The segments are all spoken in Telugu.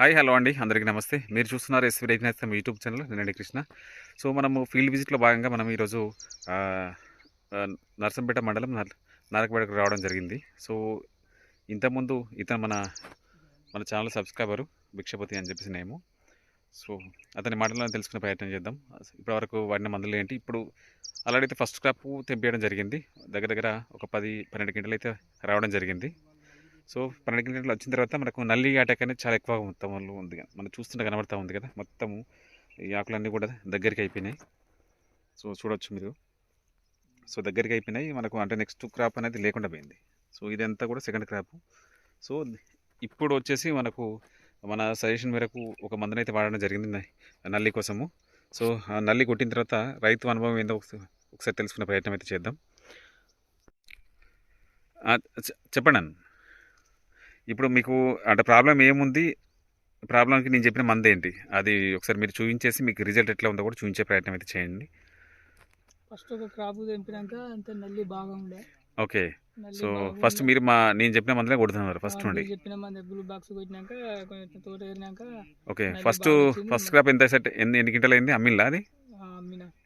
హాయ్ హలో అండి. అందరికీ నమస్తే. మీరు చూస్తున్నారు ఎస్వి రైతు యూట్యూబ్ ఛానల్. నేనండి కృష్ణ. సో మనము ఫీల్డ్ విజిట్లో భాగంగా మనం ఈరోజు నర్సంపేట మండలం నర్ నరకపేటకు రావడం జరిగింది. సో ఇంతకుముందు ఇతను మన మన ఛానల్ సబ్స్క్రైబరు భిక్షపతి అని చెప్పేసి నేము. సో అతని మాటలను తెలుసుకునే ప్రయత్నం చేద్దాం. ఇప్పటివరకు వాడిన మందులు ఏంటి? ఇప్పుడు ఆల్రెడీ అయితే ఫస్ట్ క్రాప్ తెంపేయడం జరిగింది. దగ్గర దగ్గర ఒక పది పన్నెండు గంటలు అయితే రావడం జరిగింది. సో పన్నెండు కిలోమీటర్లు వచ్చిన తర్వాత మనకు నల్లి అటాక్ అనేది చాలా ఎక్కువ మొత్తంలో ఉంది. కదా. మనం చూస్తుంటే కనబడతా ఉంది కదా మొత్తము ఈ ఆకులన్నీ కూడా దగ్గరికి అయిపోయినాయి. సో చూడొచ్చు మీరు. సో దగ్గరికి అయిపోయినాయి. మనకు అంటే నెక్స్ట్ క్రాప్ అనేది లేకుండా పోయింది. సో ఇదంతా కూడా సెకండ్ క్రాప్ సో ఇప్పుడు వచ్చేసి మనకు మన సజెషన్ మేరకు ఒక మందుని అయితే వాడడం జరిగింది నల్లి కోసము. సో ఆ నల్లి కొట్టిన తర్వాత రైతు అనుభవం ఏందో ఒకసారి ఒకసారి తెలుసుకునే ప్రయత్నం అయితే చేద్దాం. చెప్పండి అన్న. ఇప్పుడు మీకు అంటే ప్రాబ్లం ఏముంది? ప్రాబ్లంకి నేను చెప్పిన మంది ఏంటి అది ఒకసారి మీరు చూపించేసి మీకు రిజల్ట్ ఎట్లా ఉందో కూడా చూపించే ప్రయత్నం అయితే చేయండి. ఫస్ట్ ఒక క్రాప్ తెంపినాక అంత నల్లి బాగా ఉండే. ఓకే. So first. మీరు మా నేను చెప్పిన మందులే కొడుతున్నారు ఫస్ట్ నుండి. చెప్పిన మంది బ్లూ బాక్స్ కొట్టినాక కొంచెం తోట ఏరినాక ఓకే. ఫస్ట్. ఫస్ట్ క్రాప్ ఎంత సెట్ ఎన్ని ఎన్ని క్వింటాలు అయింది? అమ్మిల్లా అది?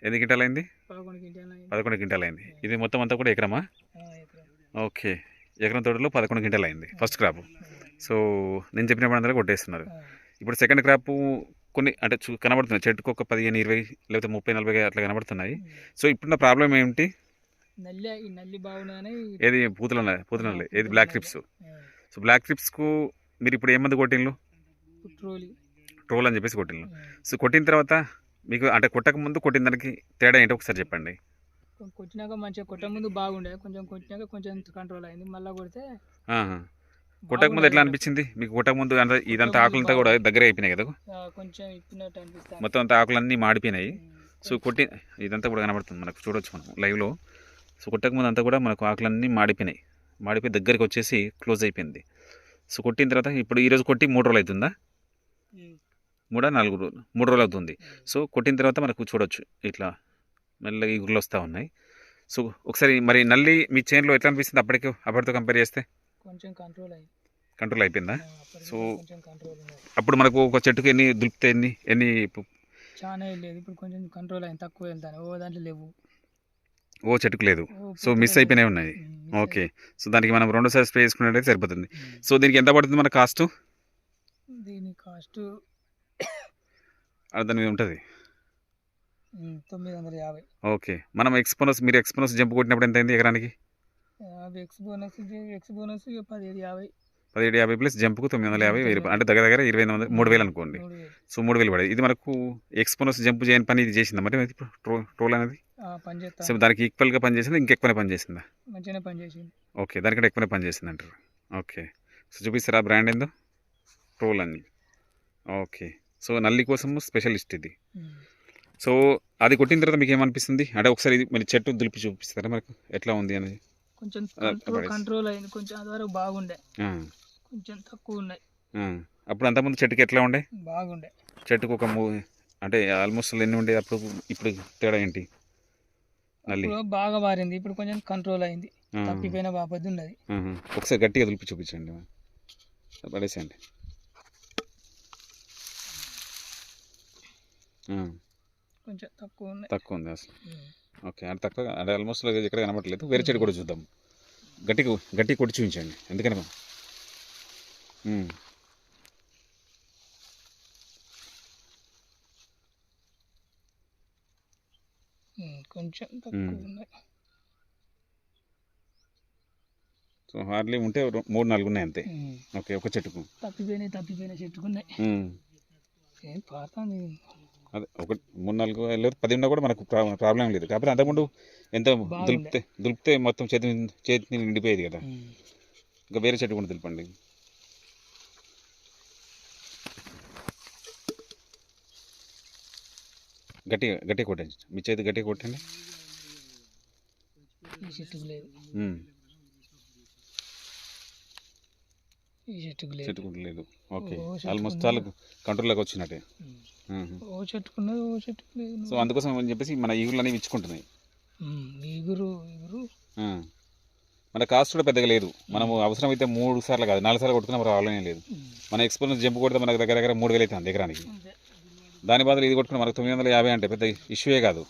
ఎన్ని క్వింటాలు అయింది? పదకొండు క్వింటాలు అయింది. ఇది మొత్తం అంతా కూడా ఎకరమా. ఓకే. ఎకరం తోటలో పదకొండు క్వింటాలు అయింది ఫస్ట్ క్రాప్. సో నేను చెప్పిన మందులే కొట్టేస్తున్నారు. ఆ, ఇప్పుడు సెకండ్ క్రాప్ కొన్ని అంటే చూ కనబడుతున్నాయి. చెట్టుకు ఒక పదిహేను ఇరవై లేకపోతే ముప్పై నలభై అట్లా కనబడుతున్నాయి. సో ఇప్పుడున్న ప్రాబ్లం ఏమిటి? ఏది పూతలు పూతలు ఏది బ్లాక్ ట్రిప్స్ సో బ్లాక్ ట్రిప్స్కు మీరు ఇప్పుడు ఏ మందు కొట్టిండ్రు ట్రోలి ట్రోల్ అని చెప్పేసి కొట్టిండ్రు సో కొట్టిన తర్వాత మీకు అంటే కొట్టక ముందు కొట్టిన దానికి తేడా ఏంటో ఒకసారి చెప్పండి. కొట్టినాక మంచిగా కొట్ట ముందు బాగుండే. కొంచెం కొట్టినాక కొంచెం కంట్రోల్ అయింది. మళ్ళీ కొడితే. కొట్టక ముందు ఎట్లా అనిపించింది? మీకు కొట్టక ముందు ఇదంతా ఆకులంతా కూడా దగ్గర అయిపోయినాయి కదా? కొంచెం ఇప్పినట్టు అనిపిస్తుంది. మొత్తం అంతా ఆకులన్నీ మాడిపోయినాయి. సో కొట్టి ఇదంతా కూడా కనబడుతుంది మనకు. చూడొచ్చు మనం లైవ్లో సో కొట్టక ముందు అంతా కూడా మనకు ఆకులన్నీ మాడిపోయినాయి. మాడిపోయి దగ్గరికి వచ్చేసి క్లోజ్ అయిపోయింది. సో కొట్టిన తర్వాత ఇప్పుడు ఈరోజు కొట్టి మూడు రోజులు అవుతుందా? మూడా? నాలుగు రోజులు. మూడు రోజులు అవుతుంది. సో కొట్టిన తర్వాత మనకు చూడొచ్చు ఇట్లా మెల్లగా ఈగుర్లు వస్తూ ఉన్నాయి. సో ఒకసారి మరి నల్లి మీ చేనులో ఎట్లా అనిపిస్తుంది అప్పటికి అప్పటితో కంపేర్ చేస్తే? కొంచెం కంట్రోల్ అయింది కంట్రోల్ అయిపోయిందా? సో- అప్పుడు మనకు ఒక చెట్టుకి ఎన్ని దులిపితే ఎన్ని ఎన్ని చాలా లేదు. ఇప్పుడు కొంచెం కంట్రోల్ అయింది. తక్కువ వెళ్తాను ఓ దాంట్లో లేవు. ఓ చెట్టుకు లేదు. So miss. అయిపోయినాయి ఉన్నాయి. ఓకే. సో దానికి మనం రెండోసారి స్ప్రే చేసుకున్నట్టయితే సరిపోతుంది. సో దీనికి ఎంత పడుతుంది మన కాస్ట్ దీని కాస్ట్ దాని మీద ఉంటుంది. తొమ్మిది వందల యాభై. ఓకే. మనం ఎక్స్పోనస్ మీరు ఎక్స్పోనస్ జంప్ కొట్టినప్పుడు ఎంత అయింది ఎకరానికి? యాభై ఎక్స్ బోనస్ ఇది- ఎక్స్ బోనస్ ఇక పదిహేడు యాభై. పదిహేడు యాభై ప్లస్ జంప్కు తొమ్మిది వందల యాభై వెయ్యి అంటే దగ్గర దగ్గర ఇరవై వందలు మూడు వేలు అనుకోండి. సో మూడు వేలు పడేది. ఇది మనకు ఎక్స్పోనస్ జంప్ చేయని పని ఇది చేసిందా? మరి ఇప్పుడు ట్రో ట్రోల్ అనేది? సో దానికి ఈక్వల్గా పని చేసిందా? ఇంకెక్కువనే పని చేసిందా? మంచిగానే పని చేసింది. ఓకే. దానికంటే ఎక్కువనే పని చేసింది అంటారు. ఓకే. సో చూపిస్తారా బ్రాండ్ ఏందో? ట్రోల్ అని. ఓకే. సో నల్లి కోసం స్పెషలిస్ట్ ఇది. సో అది కొట్టిన తర్వాత మీకు ఏమనిపిస్తుంది అంటే ఒకసారి ఇది మరి చెట్టు దులిపి చూపిస్తారా మనకు ఎట్లా ఉంది అనేది? కొంచెం కంట్రోల్ అయింది. కొంచెం అది వరకు బాగుండే. కొంచెం తక్కువ ఉన్నాయి. అప్పుడు అంతకుముందు చెట్టుకి ఎట్లా ఉండే? బాగుండే. చెట్టుకు ఒక మూ అంటే ఆల్మోస్ట్ ఎన్ని ఉండే? అప్పుడు ఇప్పుడు తేడా ఏంటి? బాగా మారింది ఇప్పుడు కొంచెం కంట్రోల్ అయింది. తప్పిపోయిన బాపద్దు ఉన్నది. ఒకసారి గట్టిగా దులిపి చూపించండి. పడేసేయండి. ఆ, కొంచెం తక్కువ ఉన్నాయి. తక్కువ ఉంది అసలు. ఓకే అంటే తక్కువ అంటే ఆల్మోస్ట్ ఎక్కడ కనబడట్లేదు వేరే చెట్టు కూడా చూద్దాం. గట్టిగా గట్టిగా కొట్టి చూపించండి. ఎందుకనమా ఉమ్, కొంచెం తక్కువ. ఉన్నాయి. సో హార్డ్లీ ఉంటే మూడు నాలుగు ఉన్నాయి అంతే. ఓకే ఒక చెట్టుకు. తప్పిపోయినాయి తప్పిపోయినాయి చెట్టుకున్నాయి. ఏం పాతాంది అదే ఒక మూడు నాలుగు లేదు పది ఉన్నా కూడా మనకు ప్రా- ప్రాబ్లం లేదు. కాకపోతే అంతకుముందు ఎంత. దులిపితే దులిపితే మొత్తం చేతి చేతి నిండిపోయేది కదా. ఇంకా వేరే చెట్టు కూడా దులపండి. గట్టిగా గట్టిగా కొట్టండి. మీ చేతి గట్టిగా కొట్టండి ఈ చెట్టుకు లేదు. ఓకే. ఆల్మోస్ట్? చాలా కంట్రోల్లోకి వచ్చినట్టే. ఓ చెట్టుకున్నది ఓ చెట్టుకు లేదు. సో అందుకోసం అని చెప్పేసి మన ఈగులు అనేవి ఇచ్చుకుంటున్నాయి. ఇగురు ఆ. మన కాస్ట్ కూడా పెద్దగా లేదు. మనము అవసరమైతే మూడు సార్లు కాదు నాలుగు సార్లు కొట్టుకున్నా ప్రాబ్లం ఏం లేదు. మన ఎక్స్పోజ్ జంప్ కొడితే మనకు దగ్గర దగ్గర మూడు వేలు అవుతుంది ఎకరానికి. దాని బదులు ఇది కొట్టుకుని మనకు తొమ్మిది వందల యాభై అంటే పెద్ద ఇష్యూయే కాదు.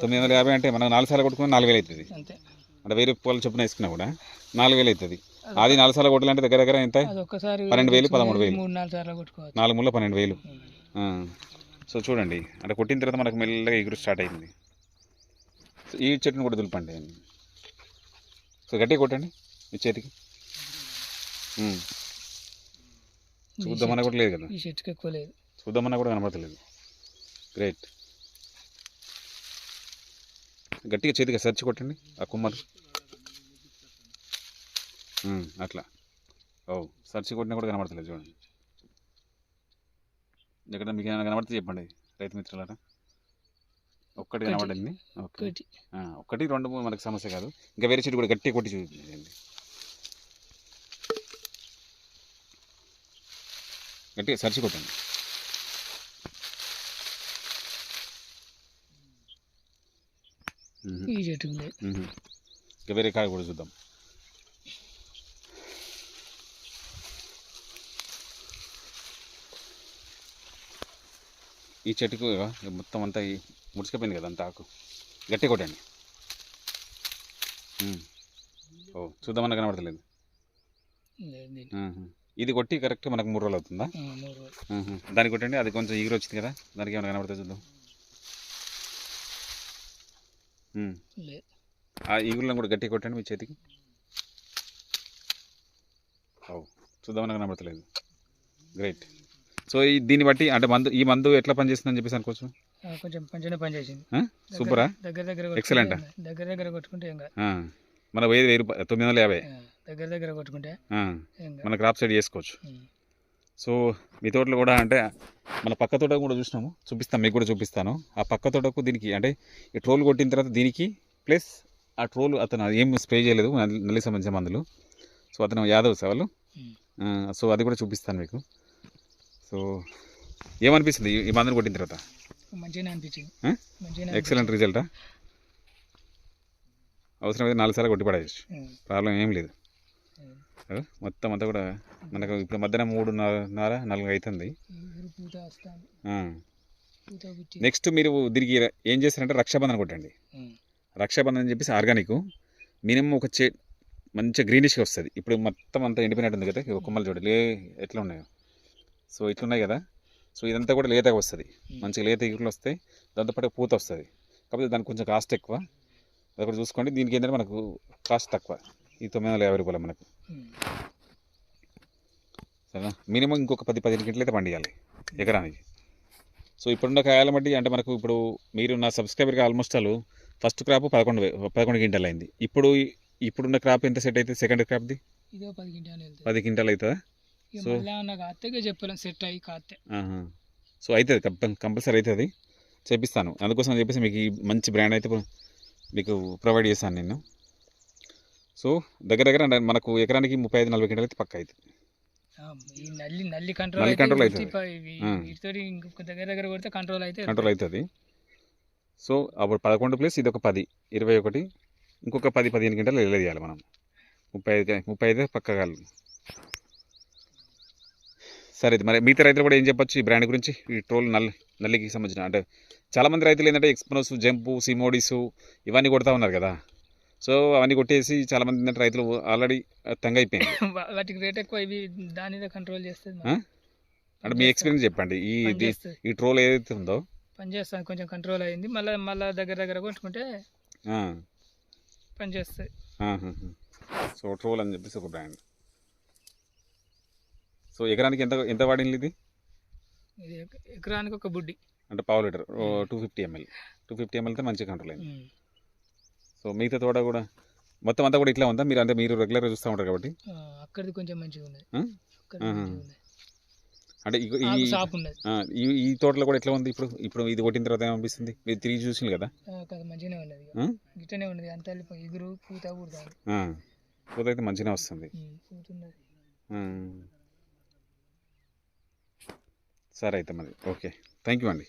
తొమ్మిది వందల యాభై అంటే మనం నాలుగు సార్లు కొట్టుకుని నాలుగు వేలు అవుతుంది. అంటే వెయ్యి రూపాయలు చొప్పున వేసుకున్నా కూడా నాలుగు వేలు అవుతుంది. అది నాలుగు సార్లు కొట్టాలంటే దగ్గర దగ్గర ఎంత? పన్నెండు వేలు, పదమూడు వేలు. మూడు నాలుగు సార్లు కొట్టుకోవచ్చు. నాలుగు ముళ్ళ పన్నెండు వేలు. సో చూడండి అంటే కొట్టిన తర్వాత మనకు మెల్లగా ఎగురు స్టార్ట్ అయింది. సో ఈ చెట్టును కూడా దులపండి. సో గట్టిగా కొట్టండి మీ చేతికి. చూద్దామన్నా కూడా లేదు కదా. ఈ చెట్టుకి ఎక్కువ లేదు. చూద్దామన్నా కూడా కనబడతలేదు. గ్రేట్ గట్టిగా చేతికి సర్చ్ కొట్టండి ఆ కుమ్మలు అట్లా. ఓ సర్చ్ కొట్టినా కూడా కనబడతలేదు చూడండి. ఎక్కడ మీకు ఏమైనా కనబడితే చెప్పండి రైతు మిత్రులారా. ఒక్కటి. కనబడింది. ఓకే. ఒకటి ఒకటి రెండు మూడు మనకు సమస్య కాదు. ఇంకా వేరే చెట్టు కూడా గట్టిగా కొట్టి చూపించండి. గట్టిగా సర్చి కొట్టండి. ఇంకా వేరే కాడ కూడా చూద్దాం. ఈ చెట్టుకు మొత్తం అంతా ఈ ముడిచిపోయింది కదా అంత ఆకు. గట్టి కొట్టండి. ఓ చూద్దామన్నా కనబడతలేదు. ఇది కొట్టి కరెక్ట్ మనకు మూడు రోజులు అవుతుందా. దానికి కొట్టండి అది కొంచెం ఈగురు వచ్చింది కదా దానికి ఏమైనా కనబడుతుంది చూద్దాం. ఆ ఈగులను కూడా గట్టిగా కొట్టండి మీ చేతికి. ఓ చూద్దామని కనబడతలేదు. గ్రేట్. సో ఈ దీన్ని బట్టి అంటే మందు ఈ మందు ఎట్లా పనిచేస్తుందని చెప్పేసి అనుకోవచ్చు? కొంచెం మంచిగానే పని చేసింది ఆ? సూపరా? దగ్గర దగ్గర కాదు. దగ్గర దగ్గర కొట్టుకుంటే ఏం కాదు. ఆ. మన వెయ్యి వెయ్యి రూపాయలు తొమ్మిది వందల యాభై. దగ్గర దగ్గర కొట్టుకుంటే మన క్రాప్ సైడ్ చేసుకోవచ్చు. సో మీ తోటలో కూడా అంటే మన పక్క తోట కూడా చూసినాము. చూపిస్తాను మీకు కూడా చూపిస్తాను. ఆ పక్క తోటకు దీనికి అంటే ఈ ట్రోల్ కొట్టిన తర్వాత దీనికి ప్లస్ ఆ ట్రోల్ అతను ఏం స్ప్రే చేయలేదు నల్లి సంబంధించిన మందులు. సో అతను యాదవ్ సార్ వాళ్ళు. సో అది కూడా చూపిస్తాను మీకు. సో ఏమనిపిస్తుంది? ఈ- మందులు కొట్టిన తర్వాత? మంచిగానే అనిపించింది? మంచిగానే ఎక్సలెంట్ రిజల్టా అవసరమైతే నాలుగు సార్లు కొట్టి పడేయచ్చు. ప్రాబ్లం ఏం లేదు? మొత్తం అంతా కూడా మనకు ఇప్పుడు మధ్యాహ్నం మూడున్నర నాలుగు అవుతుంది నెక్స్ట్ మీరు దీనికి ఏం చేస్తారంటే రక్షాబంధన్ కొట్టండి. రక్షాబంధన్ అని చెప్పేసి ఆర్గానిక్. మినిమం ఒక చే మంచిగా గ్రీనిష్గా వస్తుంది. ఇప్పుడు మొత్తం అంతా ఎండిపోయినట్టు ఉంది కదా కొమ్మలు చూడండి లే ఎట్లా ఉన్నాయో? సో ఇట్లున్నాయి కదా. సో ఇదంతా కూడా లేతగా వస్తుంది. మంచిగా లేత ఇగురులు వస్తాయి దాంతోపాటు పూత వస్తుంది. కాకపోతే దానికి కొంచెం కాస్ట్ ఎక్కువ. అది కూడా చూసుకోండి. దీనికి ఏంటంటే మనకు కాస్ట్ తక్కువ. ఈ తొమ్మిది వందల యాభై రూపాయలు మనకు. సరేనా? మినిమం ఇంకొక పది పదిహేను గంటలు అయితే పండియాలి ఎకరానికి. సో ఇప్పుడున్న కాయాల బట్టి అంటే మనకు ఇప్పుడు మీరు నా సబ్స్క్రైబర్కి ఆల్మోస్ట్ ఆల్ ఫస్ట్ క్రాప్ పదకొండు పదకొండు క్వింటాలు అయింది ఇప్పుడు ఇప్పుడున్న క్రాప్ ఎంత సెట్ అయితే సెకండ్ క్రాప్ది? పది క్వింటాలు అవుతుందా? మళ్ళీ చెప్పలేం సెట్ అయ్యి కాస్తే. సో అవుతుంది కంప- కంపల్సరీ అవుతుంది చేపిస్తాను. అందుకోసం చెప్పేసి మీకు ఈ మంచి బ్రాండ్ అయితే మీకు ప్రొవైడ్ చేస్తాను నేను. సో దగ్గర దగ్గర మనకు ఎకరానికి ముప్పై ఐదు నలభై క్వింటాలు అయితే పక్క అవుతుంది నల్లి నల్లి కంట్రోల్ అయితే అవుతుంది. దగ్గర దగ్గర కొడితే కంట్రోల్ అయితే కంట్రోల్ అవుతుంది సో అప్పుడు పదకొండు ప్లస్ ఇది ఒక పది ఇరవై ఒకటి ఇంకొక పది పదిహేను గంటలు వెళ్ళేయాలి మనం. ముప్పై ఐదు ముప్పై ఐదు పక్క సరే మరి మిగతా రైతులు కూడా ఏం చెప్పొచ్చు ఈ బ్రాండ్ గురించి? ఈ ట్రోల్ నల్లి నల్లికి సంబంధించిన అంటే చాలామంది రైతులు ఏంటంటే ఎక్స్ప్రోస్ జంపు సిమోడిస్ ఇవన్నీ కొడతా ఉన్నారు కదా. సో అవన్నీ కొట్టేసి చాలామంది ఏంటంటే రైతులు ఆల్రెడీ తంగ అయిపోయింది వాటికి రేట్ ఎక్కువ ఇవి దాని కంట్రోల్ చేస్తుంది? అంటే మీ ఎక్స్పీరియన్స్ చెప్పండి. ఈ ఈ ట్రోల్ ఏదైతే ఉందో? పని చేస్తుంది కొంచెం కంట్రోల్ అయింది. మళ్ళీ మళ్ళీ దగ్గర దగ్గర కొట్టుకుంటే ఆ, పని చేస్తుంది. ఆహాహా. సో ట్రోల్ అని చెప్పేసి ఒక బ్రాండ్ సో ఎకరానికి ఎంత ఎంత వాడింది ఇది? ఇది ఎక- ఎకరానికి ఒక బుడ్డి. అంటే పావు litre two fifty ML. Two fifty ML అయితే మంచిగా కంట్రోల్ అయింది. సో మిగతా తోట కూడా మొత్తం అంతా కూడా ఇట్లా ఉందా? మీరు అంటే మీరు రెగ్యులర్గా చూస్తూ ఉంటారు కాబట్టి? ఆ, అక్కడిది కొంచెం మంచిగా ఉన్నది అంటే ఈ- ఈ తోటలో కూడా ఎట్లా ఉంది ఇప్పుడు? ఇప్పుడు ఇది కొట్టిన తర్వాత ఏమనిపిస్తుంది? మీరు తిరిగి చూసింది కదా? మంచిగానే ఉన్నది? గిట్టనే ఉన్నది. అంత ఎగురు పూత పూత అయితే మంచిగా వస్తుంది. సరే అయితే మరి. ఓకే. థ్యాంక్ యూ అండి.